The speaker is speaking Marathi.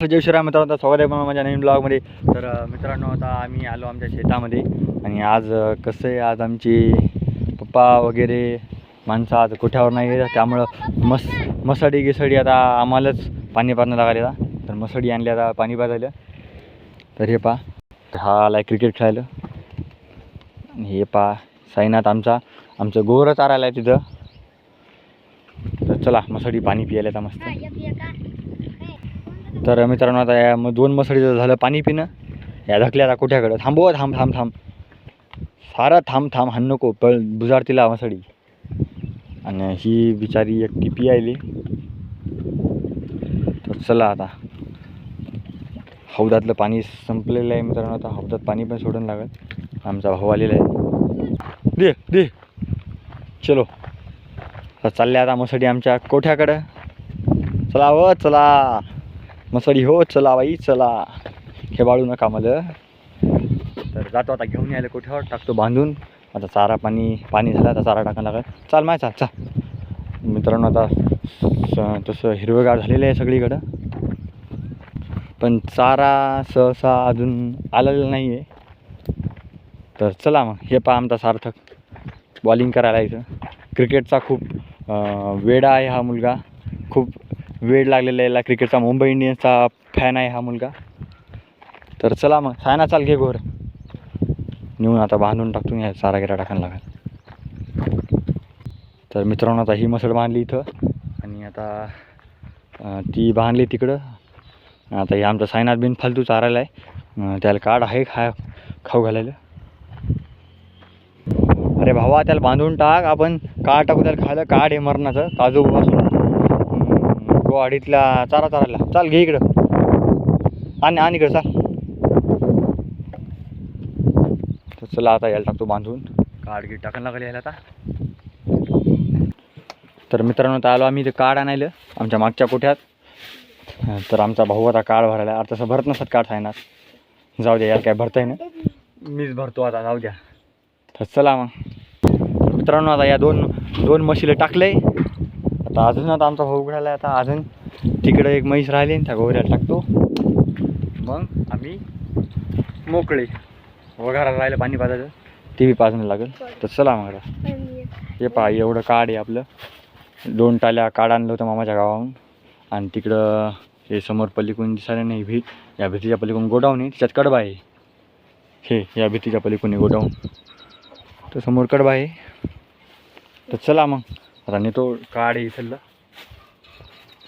जय श्रीराम मित्रांनो स्वागत आहे माझ्या नवीन ब्लॉगमध्ये तर मित्रांनो आता आम्ही आलो आमच्या शेतामध्ये. आणि आज कसं आहे आज आमची पप्पा वगैरे माणसं आज कुठ्यावर नाही त्यामुळं मस मसाडी गिसडी आता आम्हालाच पाणी पाजणं लागायला तर मसडी आणली आता पाणी पाजायला. तर हे पा हा आला क्रिकेट खेळायला. आणि हे पा साईनाथ आमचा आमचं गोरच आरायला आहे तिथं. तर चला मसडी पाणी पियायला आता मस्त. तर मित्रांनो आता या मग दोन मसडीचं झालं पाणी पिणं या धकल्या आता कुठ्याकडं? थांबव थांब थांब थांब. सारा थांब थांब हाण नको पळ बुजार तिला मसडी आणि ही बिचारी एकटी पियायली तर चला आता. हौदातलं पाणी संपलेलं आहे मित्रांनो आता हौदात पाणी पण सोडून लागत आमचा भाऊ आलेला आहे. दे दे. चलो. चालले आता मसडी आमच्या कोठ्याकडं? चला व चला. मसडी हो चला बाई चला. हे बाळू नका मला तर जातो आता घेऊन यायला कुठ्यावर टाकतो बांधून. आता चारा पाणी पाणी झालं आता चारा टाकायला लागेल. चाल माय चाल चाल. मित्रांनो आता स- तसं हिरवंगार झालेलं आहे सगळीकडं. पण चारा सहसा अजून आलेला नाही आहे तर चला मग हे पहा आमचा सार्थक. बॉलिंग करायला इथं. क्रिकेटचा खूप वेडा आहे हा मुलगा. खूप वेळ लागलेला आहे याला क्रिकेटचा. मुंबई इंडियन्सचा फॅन आहे हा मुलगा. तर चला मग सायना चाल घे गोर. नेऊन आता बांधून टाकतो ह्या चारा गिरा टाकायला लागेल. तर मित्रांनो आता ही मसळ बांधली इथं. आणि आता ती बांधली तिकडं. आता हे आमचा सायनाथ बिन फालतू चारायला आहे. त्याला काढ आहे खा खाऊ घालायला. अरे भावा त्याला बांधून टाक. आपण काळ टाकू त्याला खायला काढ आहे मरणाचं. काजू असून गोवाडीतला चारा चारायला चाल घे इकडं. आणि आणि इकडं चाल. तर चला आता यायला टाकतो बांधून. काढ घे टाकायला लागले यायला आता. तर मित्रांनो तर आलो आम्ही ते काड आणायला आमच्या मागच्या कोठ्यात. तर आमचा भाऊ आता काढ भरायला अरे तसं भरत नसत काढ आहे जाऊ द्या याला काय भरताय ना मीच भरतो आता जाऊ द्या. तर चला मग. मित्रांनो आता या दोन दोन म्हशीला आहे आता अजून आता आमचा भाऊ उघडायला आता अजून तिकडं एक म्हैस राहिली आणि त्या गोऱ्याला टाकतो. मग आम्ही मोकळे. वघारा राहिलं पाणी पाजायचं. ते बी पाजणं लागेल. तर चला मग आता. हे पहा एवढं काढ आहे आपलं. दोन टाल्या काढ आणलं होतं मामाच्या गावाहून. आणि तिकडं हे समोर पलीकडून दिसायला नाही भीत. या भीतीच्या पलीकडून गोडाऊन आहे. त्याच्यात कडबा आहे. हे या भीतीच्या पलीकडून आहे गोडाऊन. तर समोर कडबा आहे. तर चला मग. आता नेतो काढ आहे इथलं